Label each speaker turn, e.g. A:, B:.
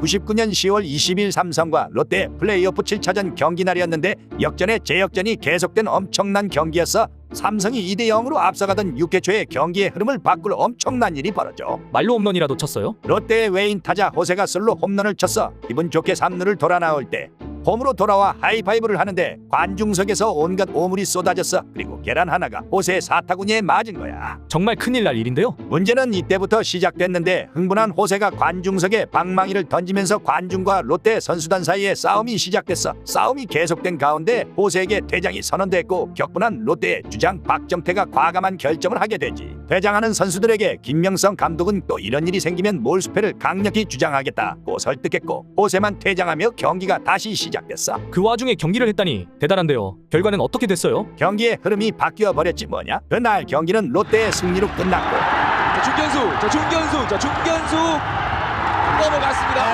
A: 99년 10월 20일 삼성과 롯데 플레이오프 7차전 경기 날이었는데 역전의 재역전이 계속된 엄청난 경기였어. 삼성이 2대 0으로 앞서가던 6회 초에 경기의 흐름을 바꿀 엄청난 일이 벌어져.
B: 말로 홈런이라도 쳤어요?
A: 롯데의 외인 타자 호세가 솔로 홈런을 쳤어. 기분 좋게 3루를 돌아 나올 때 홈으로 돌아와 하이파이브를 하는데 관중석에서 온갖 오물이 쏟아졌어. 그리고 계란 하나가 호세의 사타구니에 맞은 거야.
B: 정말 큰일 날 일인데요.
A: 문제는 이때부터 시작됐는데 흥분한 호세가 관중석에 방망이를 던지면서 관중과 롯데 선수단 사이에 싸움이 시작됐어. 싸움이 계속된 가운데 호세에게 퇴장이 선언됐고 격분한 롯데의 주장 박정태가 과감한 결정을 하게 되지. 퇴장하는 선수들에게 김명성 감독은 또 이런 일이 생기면 몰수패를 강력히 주장하겠다고 설득했고 호세만 퇴장하며 경기가 다시 시작됐어.
B: 그 와중에 경기를 했다니 대단한데요. 결과는 어떻게 됐어요?
A: 경기의 흐름이 바뀌어 버렸지 뭐냐? 그날 경기는 롯데의 승리로 끝났고
C: 자, 중견수, 자, 중견수, 자, 중견수 넘어갔습니다.